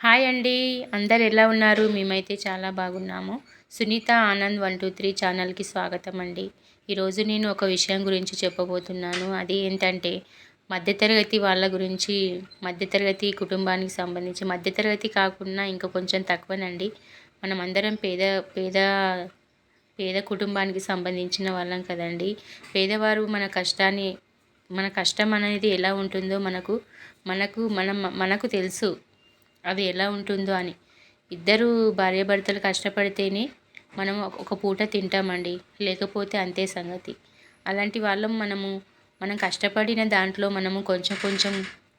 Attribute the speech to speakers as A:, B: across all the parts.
A: Hi అండి. అందరు ఎలా ఉన్నారు? మేమైతే చాలా బాగున్నాము. Sunitha Anand one two three ఛానల్కి స్వాగతం అండి. ఈరోజు నేను ఒక విషయం గురించి చెప్పబోతున్నాను. అది ఏంటంటే మధ్యతరగతి వాళ్ళ గురించి మధ్యతరగతి కుటుంబానికి సంబంధించి మధ్యతరగతి కాకుండా ఇంకా కొంచెం తక్కువనండి. మనం అందరం పేద పేద పేద కుటుంబానికి సంబంధించిన వాళ్ళం కదండి. పేదవారు మన కష్టాన్ని మన కష్టం అనేది ఎలా ఉంటుందో మనకు మనకు మనం మనకు తెలుసు. అది ఎలా ఉంటుందో అని. ఇద్దరు భార్యాభర్తలు కష్టపడితేనే మనం ఒక పూట తింటామండి. లేకపోతే అంతే సంగతి. అలాంటి వాళ్ళం మనము మనం కష్టపడిన దాంట్లో మనము కొంచెం కొంచెం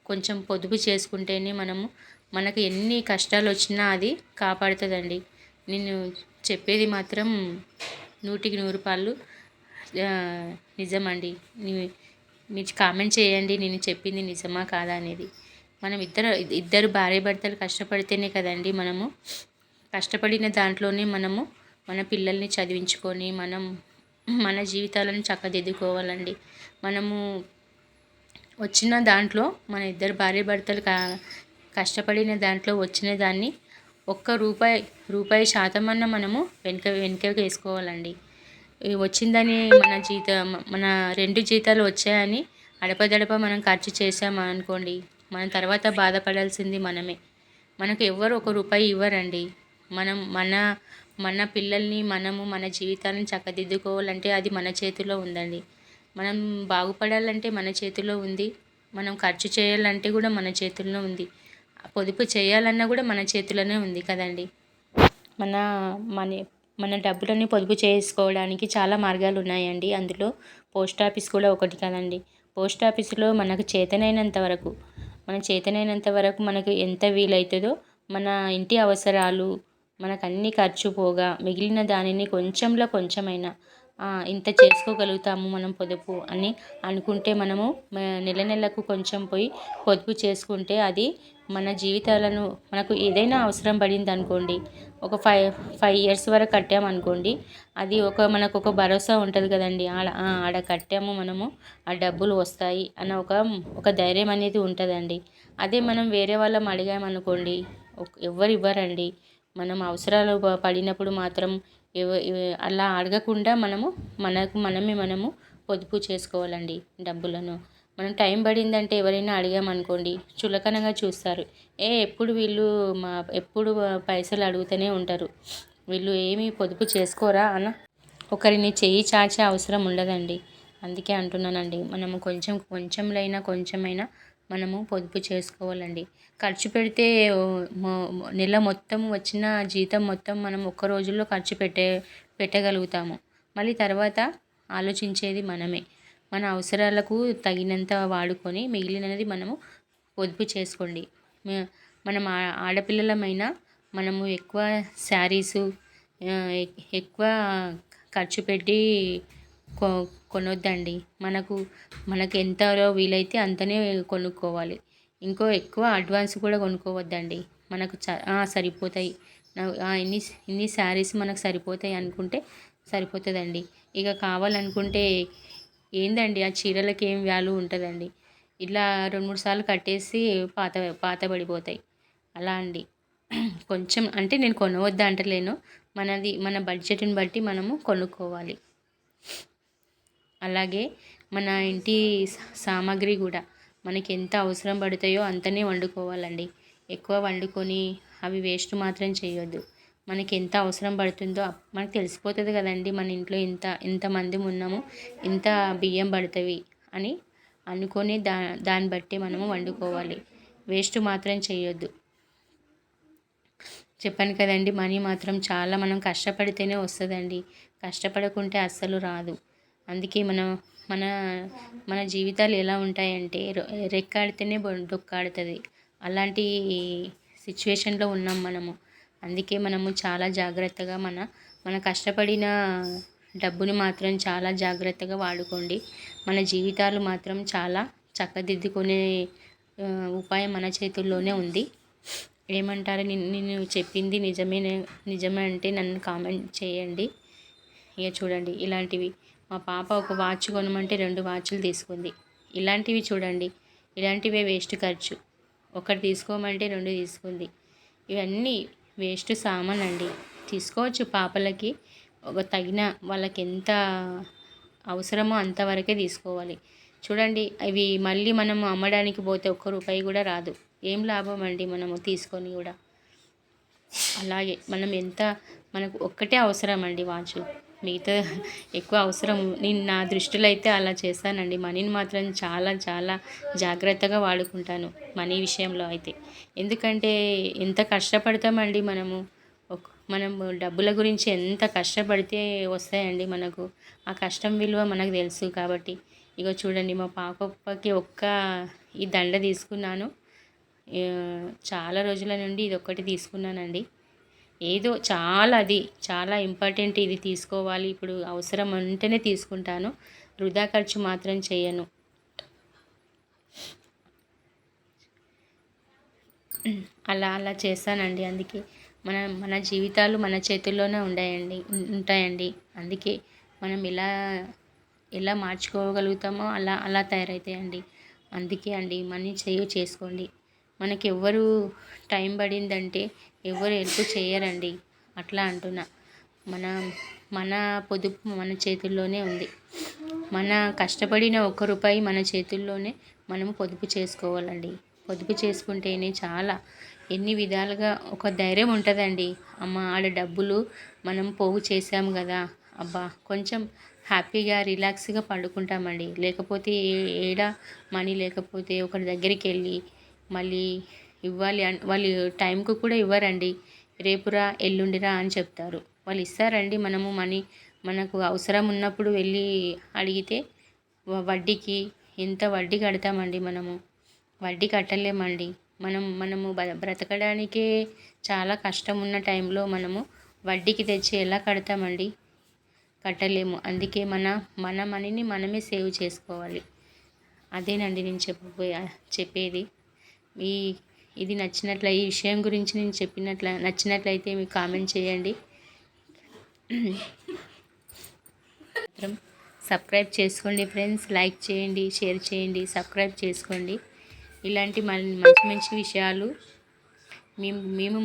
A: కొంచెం పొదుపు చేసుకుంటేనే మనము మనకు ఎన్ని కష్టాలు వచ్చినా అది కాపాడుతుందండి. నేను చెప్పేది మాత్రం నూటికి నూరు పాళ్ళు నిజమండి. మీరు కామెంట్ చేయండి. నేను చెప్పింది నిజమా కాదా అనేది. మనం ఇద్దరు ఇద్దరు భార్య భర్తలు కష్టపడితేనే కదండి మనము కష్టపడిన దాంట్లోనే మనము మన పిల్లల్ని చదివించుకొని మనం మన జీవితాలను చక్కదిద్దుకోవాలండి. మనము వచ్చిన దాంట్లో మన ఇద్దరు భార్య భర్తలు కష్టపడిన దాంట్లో వచ్చిన దాన్ని ఒక్క రూపాయి రూపాయి శాతం అన్న మనము వెనుక వెనుక వేసుకోవాలండి. వచ్చిందని మన జీత మన రెండు జీతాలు వచ్చాయని అడపదడప మనం ఖర్చు చేసామనుకోండి మన తర్వాత బాధపడాల్సింది మనమే. మనకు ఎవ్వరు ఒక రూపాయి ఇవ్వరండి. మనం మన మన పిల్లల్ని మనము మన జీవితాలను చక్కదిద్దుకోవాలంటే అది మన చేతిలో ఉందండి. మనం బాగుపడాలంటే మన చేతిలో ఉంది. మనం ఖర్చు చేయాలంటే కూడా మన చేతుల్లో ఉంది. పొదుపు చేయాలన్నా కూడా మన చేతిలోనే ఉంది కదండి. మన మన మన డబ్బులని పొదుపు చేసుకోవడానికి చాలా మార్గాలు ఉన్నాయండి. అందులో పోస్ట్ ఆఫీస్ కూడా ఒకటి కదండి. పోస్ట్ ఆఫీసులో మనకు చేతనైనంత వరకు మన చేతనైనంత వరకు మనకు ఎంత వీలవుతుందో మన ఇంటి అవసరాలు మనకు అన్ని ఖర్చు పోగా మిగిలిన దానిని కొంచెంలో కొంచెమైనా ఇంత చేసుకోగలుగుతాము మనం పొదుపు అని అనుకుంటే మనము నెల నెలకు కొంచెం పోయి పొదుపు చేసుకుంటే అది మన జీవితాలను మనకు ఏదైనా అవసరం పడింది అనుకోండి ఒక ఫైవ్ ఫైవ్ ఇయర్స్ వరకు కట్టామనుకోండి అది ఒక మనకు ఒక భరోసా ఉంటుంది కదండి. ఆడ ఆడ కట్టాము మనము ఆ డబ్బులు వస్తాయి అన్న ఒక ఒక ధైర్యం అనేది ఉంటుందండి. అదే మనం వేరే వాళ్ళం అడిగామనుకోండి ఎవ్వరు ఇవ్వరండి. మనం అవసరాలు పడినప్పుడు మాత్రం అలా అడగకుండా మనము మనకు మనమే మనము పొదుపు చేసుకోవాలండి డబ్బులను. మనం టైం పడిందంటే ఎవరైనా అడిగామనుకోండి చులకనగా చూస్తారు. ఏ ఎప్పుడు వీళ్ళు మా ఎప్పుడు పైసలు అడుగుతూనే ఉంటారు. వీళ్ళు ఏమి పొదుపు చేసుకోరా అన్న ఒకరిని చెయ్యి చాచే అవసరం ఉండదండి. అందుకే అంటున్నానండి మనము కొంచెం కొంచెంలైనా కొంచెమైనా మనము పొదుపు చేసుకోవాలండి. ఖర్చు పెడితే నెల మొత్తం వచ్చిన జీతం మొత్తం మనం ఒక్క రోజుల్లో ఖర్చు పెట్టే పెట్టగలుగుతాము. మళ్ళీ తర్వాత ఆలోచించేది మనమే. మన అవసరాలకు తగినంత వాడుకొని మిగిలినది మనము పొదుపు చేసుకోండి. మనం ఆడపిల్లలమైనా మనము ఎక్కువ శారీసు ఎక్కువ ఖర్చు పెట్టి కొ కొనొద్దండి. మనకు మనకు ఎంతలో వీలైతే అంతనే కొనుక్కోవాలి. ఇంకో ఎక్కువ అడ్వాన్స్ కూడా కొనుక్కోవద్దండి. మనకు చ సరిపోతాయి. ఇన్ని ఇన్ని శారీస్ మనకు సరిపోతాయి అనుకుంటే సరిపోతుందండి. ఇక కావాలనుకుంటే ఏందండి? ఆ చీరలకి ఏం వాల్యూ ఉంటుందండి. ఇట్లా రెండు మూడు సార్లు కట్టేసి పాత పాతబడిపోతాయి అలా అండి. కొంచెం అంటే నేను కొనవద్దు అంటలేను. మనది మన బడ్జెట్ని బట్టి మనము కొనుక్కోవాలి. అలాగే మన ఇంటి సామాగ్రి కూడా మనకి ఎంత అవసరం పడతాయో అంతనే వండుకోవాలండి. ఎక్కువ వండుకొని అవి వేస్ట్ మాత్రం చేయొద్దు. మనకి ఎంత అవసరం పడుతుందో మనకు తెలిసిపోతుంది కదండి మన ఇంట్లో ఎంత ఎంతమంది ఉన్నాము ఇంత బియ్యం పడుతుంది అని అనుకొని దా దాన్ని బట్టి మనము వండుకోవాలి. వేస్ట్ మాత్రం చేయొద్దు చెప్పాను కదండి మనీ మాత్రం చాలా మనం కష్టపడితేనే వస్తుందండి. కష్టపడకుంటే అస్సలు రాదు. అందుకే మనం మన మన జీవితాలు ఎలా ఉంటాయంటే రెక్కాడితేనే డొక్కాడుతుంది. అలాంటి సిచ్యువేషన్లో ఉన్నాం మనము. అందుకే మనము చాలా జాగ్రత్తగా మన మన కష్టపడిన డబ్బుని మాత్రం చాలా జాగ్రత్తగా వాడుకోండి. మన జీవితాలు మాత్రం చాలా చక్కదిద్దుకునే ఉపాయం మన చేతుల్లోనే ఉంది. ఏమంటారు? నేను చెప్పింది నిజమే నిజమే అంటే నన్ను కామెంట్ చేయండి. ఇక చూడండి ఇలాంటివి. మా పాప ఒక వాచ్ కొనమంటే రెండు వాచ్లు తీసుకుంది. ఇలాంటివి చూడండి ఇలాంటివే వేస్ట్ ఖర్చు. ఒకటి తీసుకోమంటే రెండు తీసుకుంది. ఇవన్నీ వేస్ట్ సామాన్ అండి తీసుకోవచ్చు పాపలకి. ఒక తగిన వాళ్ళకి ఎంత అవసరమో అంతవరకే తీసుకోవాలి. చూడండి అవి మళ్ళీ మనము అమ్మడానికి పోతే ఒక్క రూపాయి కూడా రాదు. ఏం లాభం అండి మనము తీసుకొని కూడా? అలాగే మనం ఎంత మనకు ఒక్కటే అవసరం అండి వాచ్. మిగతా ఎక్కువ అవసరం. నేను నా దృష్టిలో అయితే అలా చేస్తానండి మనీని మాత్రం చాలా చాలా జాగ్రత్తగా వాడుకుంటాను మనీ విషయంలో అయితే. ఎందుకంటే ఎంత కష్టపడతామండి మనము? మనం డబ్బుల గురించి ఎంత కష్టపడితే వస్తాయండి మనకు? ఆ కష్టం విలువ మనకు తెలుసు కాబట్టి. ఇగో చూడండి మా పాపకి ఒక్క ఈ దండ తీసుకున్నాను. చాలా రోజుల నుండి ఇది ఒక్కటి తీసుకున్నానండి. ఏదో చాలా అది చాలా ఇంపార్టెంట్ ఇది తీసుకోవాలి. ఇప్పుడు అవసరం ఉంటేనే తీసుకుంటాను. వృధా ఖర్చు మాత్రం చేయను. అలా అలా చేస్తానండి. అందుకే మన మన జీవితాలు మన చేతుల్లోనే ఉండాయండి ఉంటాయండి. అందుకే మనం ఎలా ఎలా మార్చుకోగలుగుతామో అలా అలా తయారవుతాయండి అందుకే అండి మనీ సేవ్ చేసుకోండి. మనకి ఎవ్వరు టైం పడిందంటే ఎవరు హెల్ప్ చేయరండి. అట్లా అంటున్నా. మన మన పొదుపు మన చేతుల్లోనే ఉంది. మన కష్టపడిన ఒక్క రూపాయి మన చేతుల్లోనే మనము పొదుపు చేసుకోవాలండి. పొదుపు చేసుకుంటేనే చాలా. ఎన్ని విధాలుగా ఒక ధైర్యం ఉంటుందండి. అమ్మ ఆడ డబ్బులు మనం పోగు చేసాము కదా. అబ్బా కొంచెం హ్యాపీగా రిలాక్స్గా పండుకుంటామండి. లేకపోతే ఏడా మనీ లేకపోతే ఒకరి దగ్గరికి వెళ్ళి మళ్ళీ ఇవ్వాలి అని వాళ్ళు టైంకు కూడా ఇవ్వరండి. రేపురా ఎల్లుండిరా అని చెప్తారు. వాళ్ళు ఇస్తారండి మనము మనీ. మనకు అవసరం ఉన్నప్పుడు వెళ్ళి అడిగితే వడ్డీకి ఎంత వడ్డీ కడతామండి మనము? వడ్డీ కట్టలేమండి. మనం మనము బ్రతకడానికే చాలా కష్టం ఉన్న టైంలో మనము వడ్డీకి తెచ్చి ఎలా కడతామండి? కట్టలేము. అందుకే మన మన మనీని మనమే సేవ్ చేసుకోవాలి. అదేనండి నేను చెప్పబోయే చెప్పేది. ఈ ఇది నచ్చినట్ల ఈ విషయం గురించి నేను చెప్పినట్ల నచ్చినట్లయితే మీకు కామెంట్ చేయండి. సబ్స్క్రైబ్ చేసుకోండి ఫ్రెండ్స్ లైక్ చేయండి షేర్ చేయండి సబ్స్క్రైబ్ చేసుకోండి. ఇలాంటి మంచి మంచి విషయాలు మేము మేము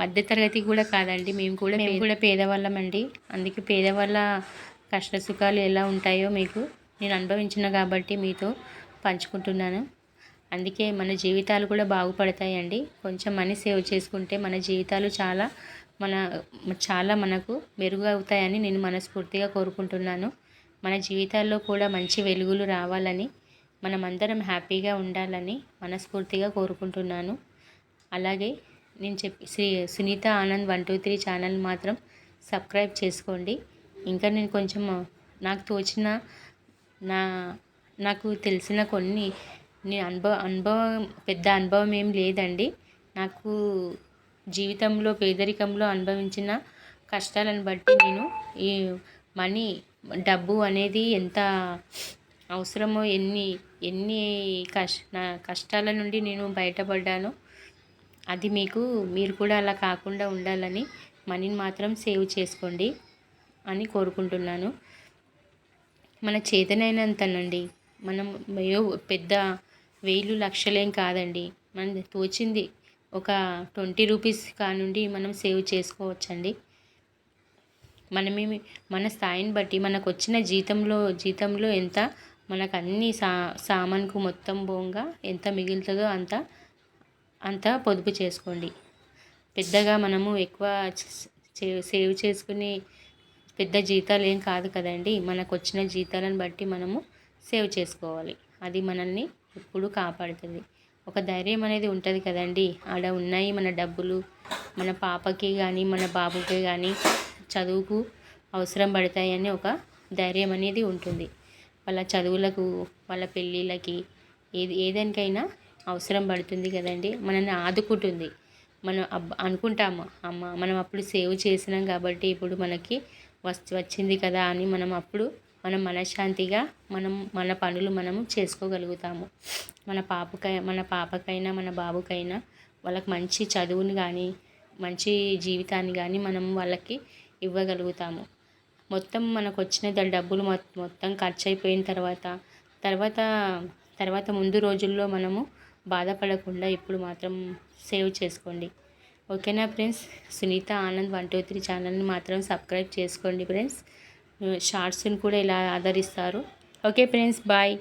A: మధ్యతరగతి కూడా కాదండి మేము కూడా మేము కూడా పేదవాళ్ళమండి అందుకే పేదవాళ్ళ కష్ట సుఖాలు ఎలా ఉంటాయో మీకు నేను అనుభవించిన కాబట్టి మీతో పంచుకుంటున్నాను. అందుకే మన జీవితాలు కూడా బాగుపడతాయండి. కొంచెం మనీ సేవ్ చేసుకుంటే మన జీవితాలు చాలా మన చాలా మనకు మెరుగు అవుతాయని నేను మనస్ఫూర్తిగా కోరుకుంటున్నాను. మన జీవితాల్లో కూడా మంచి వెలుగులు రావాలని మనమందరం హ్యాపీగా ఉండాలని మనస్ఫూర్తిగా కోరుకుంటున్నాను. అలాగే నేను చెప్పి Shri Sunitha Anand one two three channel మాత్రం సబ్స్క్రైబ్ చేసుకోండి. ఇంకా నేను కొంచెం నాకు తోచిన నా నాకు తెలిసిన కొన్ని నేను అనుభవ అనుభవం పెద్ద అనుభవం ఏం లేదండి. నాకు జీవితంలో పేదరికంలో అనుభవించిన కష్టాలను బట్టి నేను ఈ మనీ డబ్బు అనేది ఎంత అవసరమో ఎన్ని ఎన్ని కష్ నా కష్టాల నుండి నేను బయటపడ్డానో అది మీకు మీరు కూడా అలా కాకుండా ఉండాలని మనీని మాత్రం సేవ్ చేసుకోండి అని కోరుకుంటున్నాను. మన చేతనైనంతనండి మనం పెద్ద వేలు లక్షలేం కాదండి. మన తోచింది ఒక ట్వంటీ రూపీస్ కానుండి మనం సేవ్ చేసుకోవచ్చండి. మనమే మన స్థాయిని బట్టి మనకు వచ్చిన జీతంలో జీతంలో ఎంత మనకు అన్ని సా సామాన్కు మొత్తం బోంగా ఎంత మిగులుతుందో అంత అంత పొదుపు చేసుకోండి. పెద్దగా మనము ఎక్కువ సేవ్ చేసుకునే పెద్ద జీతాలు ఏం కాదు కదండి. మనకు వచ్చిన జీతాలను బట్టి మనము సేవ్ చేసుకోవాలి. అది మనల్ని ఎప్పుడు కాపాడుతుంది. ఒక ధైర్యం అనేది ఉంటుంది కదండి. ఆడ ఉన్నాయి మన డబ్బులు. మన పాపకి కానీ మన బాబుకి కానీ చదువుకు అవసరం పడతాయని ఒక ధైర్యం అనేది ఉంటుంది. వాళ్ళ చదువులకు వాళ్ళ పెళ్ళిళ్ళకి ఏది ఏదానికైనా అవసరం పడుతుంది కదండి. మనల్ని ఆదుకుంటుంది. మనం అబ్బ అనుకుంటాము అమ్మ మనం అప్పుడు సేవ్ చేసినాం కాబట్టి ఇప్పుడు మనకి వస్తు వచ్చింది కదా అని మనం అప్పుడు మనం మనశ్శాంతిగా మనం మన పనులు మనము చేసుకోగలుగుతాము. మన పాపకై మన పాపకైనా మన బాబుకైనా వాళ్ళకి మంచి చదువుని కానీ మంచి జీవితాన్ని కానీ మనం వాళ్ళకి ఇవ్వగలుగుతాము. మొత్తం మనకు వచ్చిన డబ్బులు మొత్తం ఖర్చు అయిపోయిన తర్వాత తర్వాత తర్వాత ముందు రోజుల్లో మనము బాధపడకుండా ఇప్పుడు మాత్రం సేవ్ చేసుకోండి. ఓకేనా friends? Sunitha Anand one two three ఛానల్ని మాత్రం సబ్స్క్రైబ్ చేసుకోండి ఫ్రెండ్స్. షార్ట్స్ని కూడా ఇలా ఆదరిస్తారు. Okay friends bye.